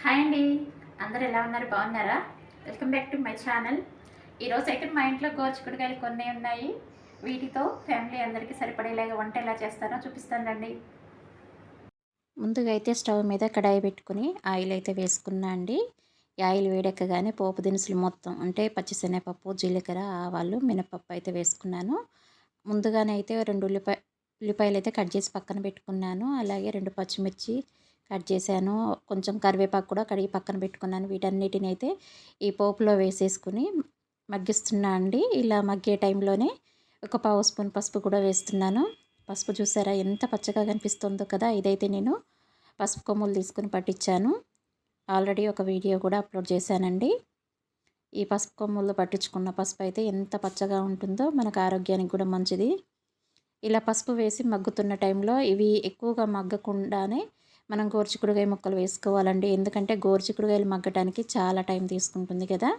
Hi అండి. అందరూ ఎలా ఉన్నారు? బాగున్నారా? Welcome back to my channel. ఈరోజు అయితే మా ఇంట్లో గోరుచిక్కుడుకాయలు కొన్ని ఉన్నాయి. వీటితో ఫ్యామిలీ అందరికీ సరిపడేలాగా వంట ఎలా చేస్తానో చూపిస్తాను రండి. ముందుగా అయితే స్టవ్ మీద కడాయి పెట్టుకుని ఆయిల్ అయితే వేసుకున్నా అండి. ఆయిల్ వేడెక్కగానే పోపు దినుసులు మొత్తం అంటే పచ్చిశనగపప్పు జీలకర్ర ఆవాలు మినపప్పు అయితే వేసుకున్నాను. ముందుగానే అయితే రెండు ఉల్లిపాయ ఉల్లిపాయలు అయితే కట్ చేసి పక్కన పెట్టుకున్నాను. అలాగే రెండు పచ్చిమిర్చి కట్ చేశాను. కొంచెం కరివేపాకు కూడా కడిగి పక్కన పెట్టుకున్నాను. వీటన్నిటిని అయితే ఈ పోపులో వేసేసుకుని మగ్గిస్తున్నా అండి. ఇలా మగ్గే టైంలోనే ఒక పావు స్పూన్ పసుపు కూడా వేస్తున్నాను. పసుపు చూసారా? ఎంత పచ్చగా కనిపిస్తుందో కదా! ఇదైతే నేను పసుపు కొమ్ములు తీసుకుని పట్టించాను ఆల్రెడీ ఒక వీడియో కూడా అప్లోడ్ చేశానండి. ఈ పసుపు కొమ్ములు పట్టించుకున్న పసుపు అయితే ఎంత పచ్చగా ఉంటుందో మనకు ఆరోగ్యానికి కూడా మంచిది. ఇలా పసుపు వేసి మగ్గుతున్న టైంలో ఇవి ఎక్కువగా మగ్గకుండానే మనం గోరుచిక్కుడుగాయ ముక్కలు వేసుకోవాలండి. ఎందుకంటే గోరుచిక్కుడుగాయలు మగ్గడానికి చాలా టైం తీసుకుంటుంది కదా.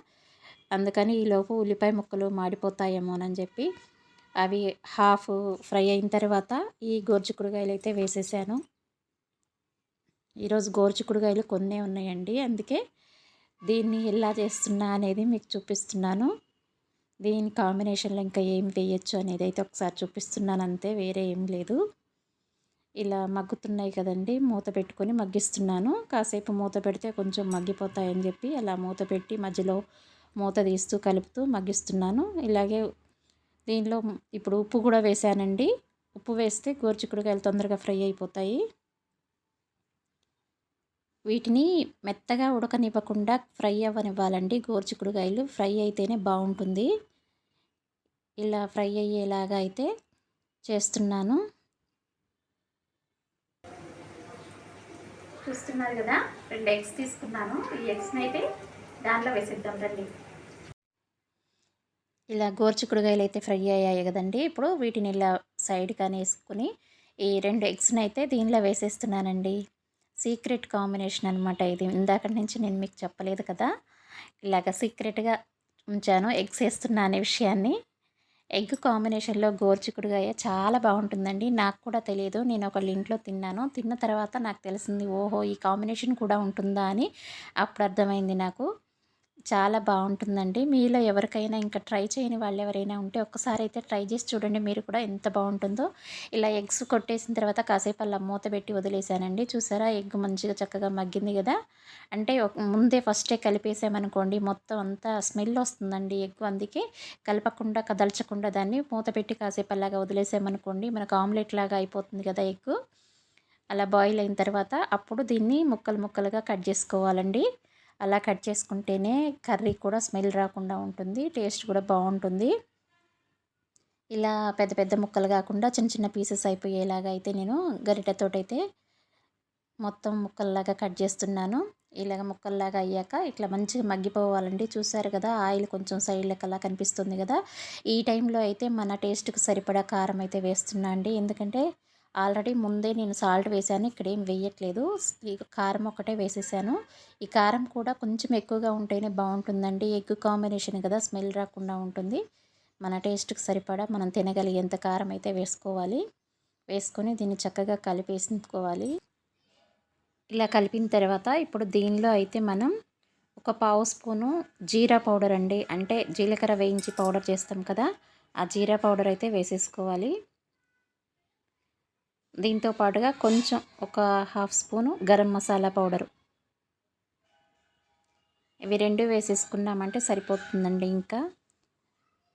అందుకని ఈలోపు ఉల్లిపాయ ముక్కలు మాడిపోతాయేమోనని చెప్పి అవి హాఫ్ ఫ్రై అయిన తర్వాత ఈ గోరుచిక్కుడుగాయలు అయితే వేసేసాను. ఈరోజు గోరుచిక్కుడుగాయలు కొన్నే ఉన్నాయండి. అందుకే దీన్ని ఎలా చేస్తున్నా అనేది మీకు చూపిస్తున్నాను. దీని కాంబినేషన్లో ఇంకా ఏం వేయచ్చు అనేది అయితే ఒకసారి చూపిస్తున్నాను. అంతే వేరే ఏం లేదు. ఇలా మగ్గుతున్నాయి కదండి మూత పెట్టుకొని మగ్గిస్తున్నాను. కాసేపు మూత పెడితే కొంచెం మగ్గిపోతాయని చెప్పి అలా మూత పెట్టి మధ్యలో మూత తీస్తూ కలుపుతూ మగ్గిస్తున్నాను. ఇలాగే దీనిలో ఇప్పుడు ఉప్పు కూడా వేసానండి. ఉప్పు వేస్తే గోరుచిక్కుడుకాయలు తొందరగా ఫ్రై అయిపోతాయి. వీటిని మెత్తగా ఉడకనివ్వకుండా ఫ్రై అవ్వనివ్వాలండి. గోరుచిక్కుడుకాయలు ఫ్రై అయితేనే బాగుంటుంది. ఇలా ఫ్రై అయ్యేలాగా అయితే చేస్తున్నాను. చూస్తున్నారు కదా. రెండు ఎగ్స్ తీసుకున్నాను. ఈ ఎగ్స్ని అయితే దాంట్లో వేసేద్దాం రండి. ఇలా గోర్చుకుడుగాయలు అయితే ఫ్రై అయ్యాయి కదండి. ఇప్పుడు వీటిని ఇలా సైడ్ కానీ వేసుకుని ఈ రెండు ఎగ్స్ని అయితే దీనిలో వేసేస్తున్నానండి. సీక్రెట్ కాంబినేషన్ అనమాట ఇది. ఇందాక నుంచి నేను మీకు చెప్పలేదు కదా. ఇలాగ సీక్రెట్గా ఉంచాను. ఎగ్స్ వేస్తున్నా అనే విషయాన్ని. ఎగ్ కాంబినేషన్లో గోర్చికుడుగాయ చాలా బాగుంటుందండి. నాకు కూడా తెలియదు నేను ఒకళ్ళ ఇంట్లో తిన్నాను. తిన్న తర్వాత నాకు తెలిసింది ఓహో ఈ కాంబినేషన్ కూడా ఉంటుందా అని. అప్పుడు అర్థమైంది నాకు. చాలా బాగుంటుందండి. మీలో ఎవరికైనా ఇంకా ట్రై చేయని వాళ్ళు ఎవరైనా ఉంటే ఒక్కసారి అయితే ట్రై చేసి చూడండి. మీరు కూడా ఎంత బాగుంటుందో. ఇలా ఎగ్స్ కొట్టేసిన తర్వాత కాసేపు అలా మూత పెట్టి వదిలేసానండి. చూసారా? ఎగ్ మంచిగా చక్కగా మగ్గింది కదా. అంటే ముందే ఫస్టే కలిపేసామనుకోండి మొత్తం అంతా స్మెల్ వస్తుందండి ఎగ్ అందుకే. కలపకుండా కదల్చకుండా దాన్ని మూత పెట్టి కాసేపు అలాగా వదిలేసామనుకోండి మనకు ఆమ్లెట్ లాగా అయిపోతుంది కదా ఎగ్ అలా బాయిల్ అయిన తర్వాత అప్పుడు దీన్ని ముక్కలు ముక్కలుగా కట్ చేసుకోవాలండి. అలా కట్ చేసుకుంటేనే కర్రీ కూడా స్మెల్ రాకుండా ఉంటుంది టేస్ట్ కూడా బాగుంటుంది. ఇలా పెద్ద పెద్ద ముక్కలు కాకుండా చిన్న చిన్న పీసెస్ అయిపోయేలాగా అయితే నేను గరిటెతోటైతే మొత్తం ముక్కల్లాగా కట్ చేస్తున్నాను. ఇలాగ ముక్కల్లాగా అయ్యాక ఇట్లా మంచిగా మగ్గిపోవాలండి. చూసారు కదా ఆయిల్ కొంచెం సైడ్లకు అలా కనిపిస్తుంది కదా. ఈ టైంలో అయితే మన టేస్ట్కి సరిపడా కారం అయితే వేస్తున్నా అండి. ఎందుకంటే ఆల్రెడీ ముందే నేను సాల్ట్ వేసాను ఇక్కడ ఏం వేయట్లేదు కారం ఒకటే వేసేసాను. ఈ కారం కూడా కొంచెం ఎక్కువగా ఉంటేనే బాగుంటుందండి. ఎగ్ కాంబినేషన్ కదా స్మెల్ రాకుండా ఉంటుంది. మన టేస్ట్కి సరిపడా మనం తినగలిగేంత కారం అయితే వేసుకోవాలి. వేసుకొని దీన్ని చక్కగా కలిపేసుకోవాలి. ఇలా కలిపిన తర్వాత ఇప్పుడు దీనిలో అయితే మనం ఒక పావు స్పూను జీరా పౌడర్ అండి. అంటే జీలకర్ర వేయించి పౌడర్ చేస్తాం కదా ఆ జీరా పౌడర్ అయితే వేసేసుకోవాలి. దీంతో పాటుగా కొంచెం ఒక half spoon garam masala powder. ఇవి రెండు వేసేసుకున్నామంటే సరిపోతుందండి ఇంకా.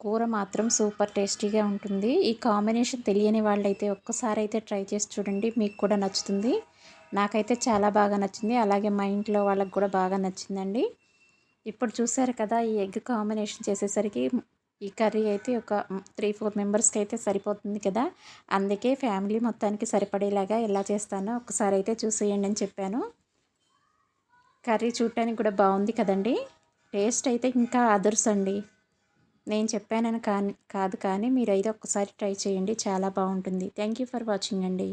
కూర మాత్రం సూపర్ టేస్టీగా ఉంటుంది. ఈ కాంబినేషన్ తెలియని వాళ్ళైతే ఒక్కసారి అయితే ట్రై చేసి చూడండి మీకు కూడా నచ్చుతుంది. నాకైతే చాలా బాగా నచ్చింది అలాగే మా ఇంట్లో వాళ్ళకి కూడా బాగా నచ్చిందండి. ఇప్పుడు చూసారు కదా ఈ ఎగ్ కాంబినేషన్ చేసేసరికి ఈ కర్రీ అయితే ఒక త్రీ ఫోర్ మెంబర్స్కి అయితే సరిపోతుంది కదా. అందుకే ఫ్యామిలీ మొత్తానికి సరిపడేలాగా ఎలా చేస్తానో ఒకసారి అయితే చూసేయండి అని చెప్పాను. కర్రీ చూడటానికి కూడా బాగుంది కదండి. టేస్ట్ అయితే ఇంకా అదర్స్ అండి నేను చెప్పానని కానీ కాదు కానీ మీరు అయితే ఒక్కసారి ట్రై చేయండి. చాలా బాగుంటుంది. థ్యాంక్ యూ ఫర్ వాచింగ్ అండి.